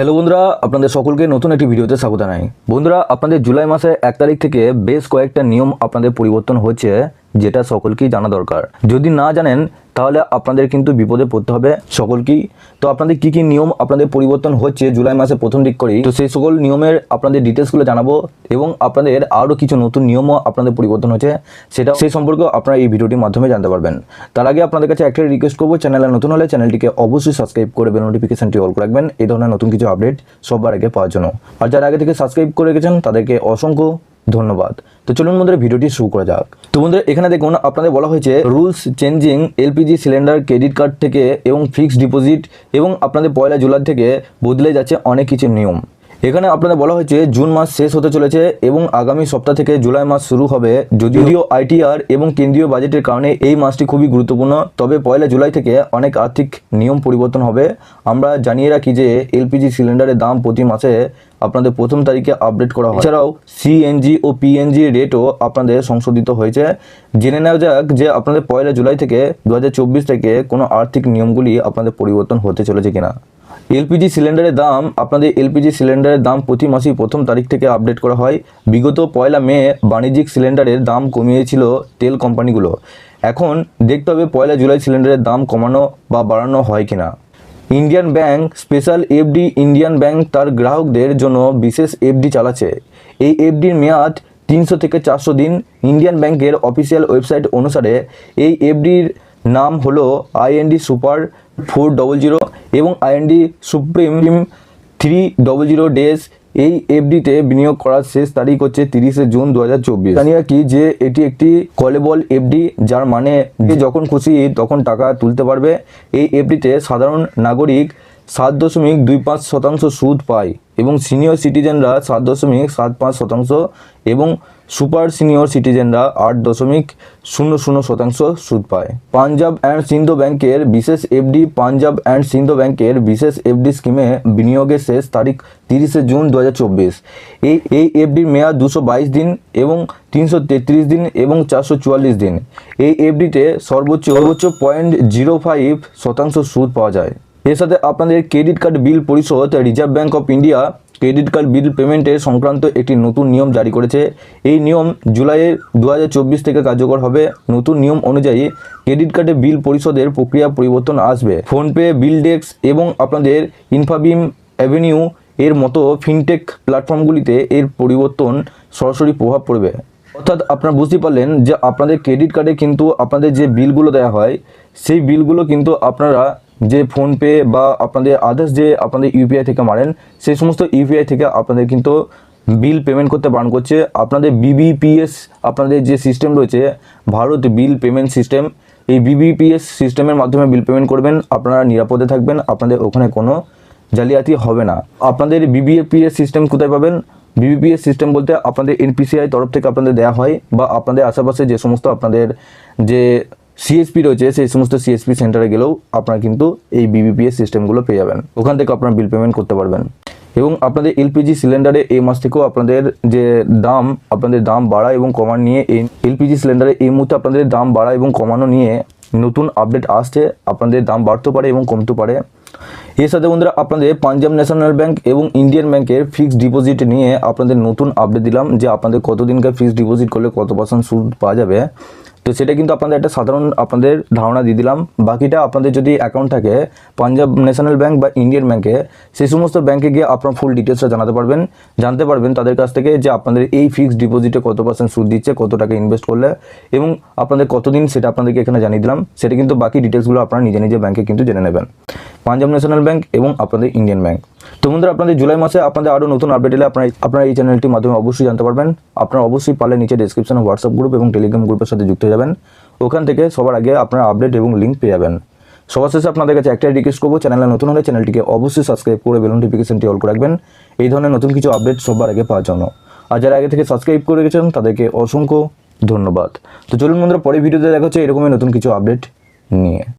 Hello বন্ধুরা, আপনাদের সকলকে নতুন একটি ভিডিওতে স্বাগত জানাই। বন্ধুরা, আপনাদের জুলাই মাসের এক তারিখ থেকে বেশ কয়েকটা নিয়ম আপনাদের পরিবর্তন হচ্ছে, যেটা সকলকেই জানা দরকার। যদি না জানেন তাহলে আপনাদের কিন্তু বিপদে পড়তে হবে সকলকেই। তো আপনাদের কি কি নিয়ম আপনাদের পরিবর্তন হচ্ছে জুলাই মাসে প্রথম দিক করেই? তো সেই সকল নিয়মের আপনাদের ডিটেলসগুলো জানাব এবং আপনাদের আরও কিছু নতুন নিয়মও আপনাদের পরিবর্তন হচ্ছে সেটা সেই সম্পর্কে আপনারা এই ভিডিওটির মাধ্যমে জানতে পারবেন। তার আগে আপনাদের কাছে একটা রিকোয়েস্ট করব, চ্যানেলে নতুন হলে চ্যানেলটিকে অবশ্যই সাবস্ক্রাইব করে বেল নোটিফিকেশনটি অল রাখবেন। এই ধরনের নতুন কিছু আপডেট সবার আগে পাওয়ার জন্য। আর যারা আগে থেকে সাবস্ক্রাইব করে রেখেছেন, তাদেরকে অসংখ্য ধন্যবাদ। তো চলুন বন্ধুরা, ভিডিওটি শুরু করা যাক। তো বন্ধুরা, এখানে দেখুন, আপনাদের বলা হয়েছে, rules changing LPG cylinder, credit card থেকে এবং ফিক্সড ডিপোজিট এবং আপনাদের পয়লা জুলাই থেকে বদলে যাচ্ছে অনেক কিছু নিয়ম। এখানে আপনাদের বলা হয়েছে জুন মাস শেষ হতে চলেছে এবং আগামী সপ্তাহ থেকে জুলাই মাস শুরু হবে। যদিও আইটিআর এবং কেন্দ্রীয় বাজেটের কারণে এই মাসটি খুবই গুরুত্বপূর্ণ তবে পয়লা জুলাই থেকে অনেক আর্থিক নিয়ম পরিবর্তন হবে। আমরা জানিয়ে রাখি যে এলপিজি সিলিন্ডারের দাম প্রতি মাসে আপনাদের প্রথম তারিখে আপডেট করা হয়। এছাড়াও সিএনজি ও পিএনজি রেটও আপনাদের সংশোধিত হয়েছে। জেনে নেওয়া যাক যে আপনাদের পয়লা জুলাই থেকে দু হাজার চব্বিশ থেকে কোনো আর্থিক নিয়মগুলি আপনাদের পরিবর্তন হতে চলেছে কিনা। এলপিজি সিলিন্ডারের দাম, আপনাদের এলপিজি সিলিন্ডারের দাম প্রতি মাসেই প্রথম তারিখ থেকে আপডেট করা হয়। বিগত পয়লা মে বাণিজ্যিক সিলিন্ডারের দাম কমিয়েছিল তেল কোম্পানিগুলো। এখন দেখতে হবে পয়লা জুলাই সিলিন্ডারের দাম কমানো বা বাড়ানো হয় কিনা। Indian bank, special FD Indian bank তার গ্রাহকদের জন্য বিশেষ এফডি চালাচ্ছে। এই এফডির মেয়াদ তিনশো থেকে চারশো দিন। ইন্ডিয়ান ব্যাংকের অফিসিয়াল ওয়েবসাইট অনুসারে এই এফডির নাম হলো IND super four double zero এবং IND supreme three double zero days এই এফডিতে বিনিয়োগ করার শেষ তারিখ হচ্ছে তিরিশে জুন দু হাজার চব্বিশ। জানি কি যে এটি একটি কলেবল এফডি যার মানে যখন খুশি তখন টাকা তুলতে পারবে। এই এফডিতে সাধারণ নাগরিক সাত দশমিক দুই পাঁচ শতাংশ সুদ পায় এবং সিনিয়র সিটিজেনরা সাত দশমিক সাত পাঁচ শতাংশ এবং সুপার সিনিয়র সিটিজেনরা আট দশমিক শূন্য শূন্য শতাংশ সুদ পায়। পাঞ্জাব অ্যান্ড সিন্ধ ব্যাংকের বিশেষ এফডি পাঞ্জাব অ্যান্ড সিন্ধ ব্যাংকের বিশেষ এফডি স্কিমে বিনিয়োগের শেষ তারিখ তিরিশে জুন দু হাজার চব্বিশ। এই এই এফডির মেয়াদ দুশো দিন এবং তিনশো তেত্রিশ দিন এবং চারশো চুয়াল্লিশ দিন। এই এফডিতে সর্বোচ্চ সর্বোচ্চ পয়েন্ট জিরো ফাইভ শতাংশ সুদ পাওয়া যায়। এর সাথে আপনাদের ক্রেডিট কার্ড বিল পরিশোধ reserve bank of India credit card bill পেমেন্টের সংক্রান্ত একটি নতুন নিয়ম জারি করেছে। এই নিয়ম জুলাইয়ের দু হাজার চব্বিশ থেকে কার্যকর হবে। নতুন নিয়ম অনুযায়ী ক্রেডিট কার্ডে বিল পরিশোধের প্রক্রিয়া পরিবর্তন আসবে। ফোনপে বিল ডেস্ক এবং আপনাদের ইনফাবিম অ্যাভিনিউ এর মতো ফিনটেক প্ল্যাটফর্মগুলিতে এর পরিবর্তন সরাসরি প্রভাব পড়বে। অর্থাৎ আপনারা বুঝতে পারলেন যে আপনাদের ক্রেডিট কার্ডে কিন্তু আপনাদের যে বিলগুলো দেওয়া হয়, সেই বিলগুলো কিন্তু আপনারা যে ফোনপে বা আপনাদের আদার্স যে আপনাদের ইউপিআই থেকে মারেন, সেই সমস্ত ইউপিআই থেকে আপনাদের কিন্তু বিল পেমেন্ট করতে বারণ করছে। আপনাদের বিবিপিএস আপনাদের যে সিস্টেম রয়েছে, ভারত বিল পেমেন্ট সিস্টেম এই বিবিপিএস সিস্টেমের মাধ্যমে বিল পেমেন্ট করবেন। আপনারা নিরাপদে থাকবেন, আপনাদের ওখানে কোনো জালিয়াতি হবে না। আপনাদের বিবিপিএস সিস্টেম কোথায় পাবেন? বিবিপিএস সিস্টেম বলতে আপনাদের এনপিসিআই তরফ থেকে আপনাদের দেওয়া হয় বা আপনাদের আশেপাশে যে সমস্ত আপনাদের যে সিএসপি রয়েছে, সেই সমস্ত সিএসপি সেন্টারে গেলেও আপনারা কিন্তু এই বিবিপিএস সিস্টেমগুলো পেয়ে যাবেন। ওখান থেকে আপনারা বিল পেমেন্ট করতে পারবেন। এবং আপনাদের এলপিজি সিলিন্ডারে এই মাস থেকেও আপনাদের যে দাম, আপনাদের দাম বাড়া এবং কমান নিয়ে এই এলপিজি সিলিন্ডারে এই মুহূর্তে আপনাদের দাম বাড়া এবং কমানো নিয়ে নতুন আপডেট আসছে। আপনাদের দাম বাড়তে পারে এবং কমতে পারে। এর সাথে বন্ধুরা, আপনাদের পাঞ্জাব ন্যাশনাল ব্যাংক এবং ইন্ডিয়ান ব্যাংকের ফিক্সড ডিপোজিট নিয়ে আপনাদের নতুন আপডেট দিলাম যে আপনাদের কতদিনকার ফিক্সড ডিপোজিট করলে কত পার্সেন্ট সুদ পাওয়া যাবে। তো সেটা কিন্তু আপনাদের একটা সাধারণ আপনাদের ধারণা দিয়ে দিলাম। বাকিটা আপনাদের যদি অ্যাকাউন্ট থাকে পাঞ্জাব ন্যাশনাল ব্যাংক বা ইন্ডিয়ান ব্যাংকে সেই সমস্ত ব্যাংকে গিয়ে আপনার ফুল ডিটেলসটা জানাতে পারবেন। জানতে পারবেন তাদের কাছ থেকে যে আপনাদের এই ফিক্সড ডিপোজিটে কত পার্সেন্ট সুদ দিচ্ছে, কত টাকা ইনভেস্ট করলে এবং আপনাদের কতদিন সেটা আপনাদেরকে এখানে জানিয়ে দিলাম। সেটা কিন্তু বাকি ডিটেলসগুলো আপনারা নিজে নিজে ব্যাংকে কিন্তু জেনে নেবেন। পাঞ্জাব ন্যাশনাল ব্যাংক এবং আপনাদের ইন্ডিয়ান ব্যাংক। তো বন্ধুরা, আপনাদের জুলাই মাসে আপনাদের আরও নতুন আপডেট এলে আপনার আপনারা এই চ্যানেলটির মাধ্যমে অবশ্যই জানতে পারবেন। আপনারা অবশ্যই পারলে নিচে ডিসক্রিপশনে হোয়াটসঅ্যাপ গ্রুপ এবং টেলিগ্রাম গ্রুপের সাথে যুক্ত হয়ে যাবেন। ওখান থেকে সবার আগে আপনারা আপডেট এবং লিঙ্ক পেয়ে যাবেন। সবার শেষে আপনাদের কাছে একটাই রিকোয়েস্ট করব চ্যানেলে নতুন হলে চ্যানেলটিকে অবশ্যই সাবস্ক্রাইব করে বেল নোটিফিকেশনটি অল করে রাখবেন। এই ধরনের নতুন কিছু আপডেট সবার আগে পাওয়ার জন্য। আর যারা আগে থেকে সাবস্ক্রাইব করে গেছেন তাদেরকে অসংখ্য ধন্যবাদ। তো চলুন বন্ধুরা পরে ভিডিওতে দেখা হচ্ছে এরকমই নতুন কিছু আপডেট নিয়ে।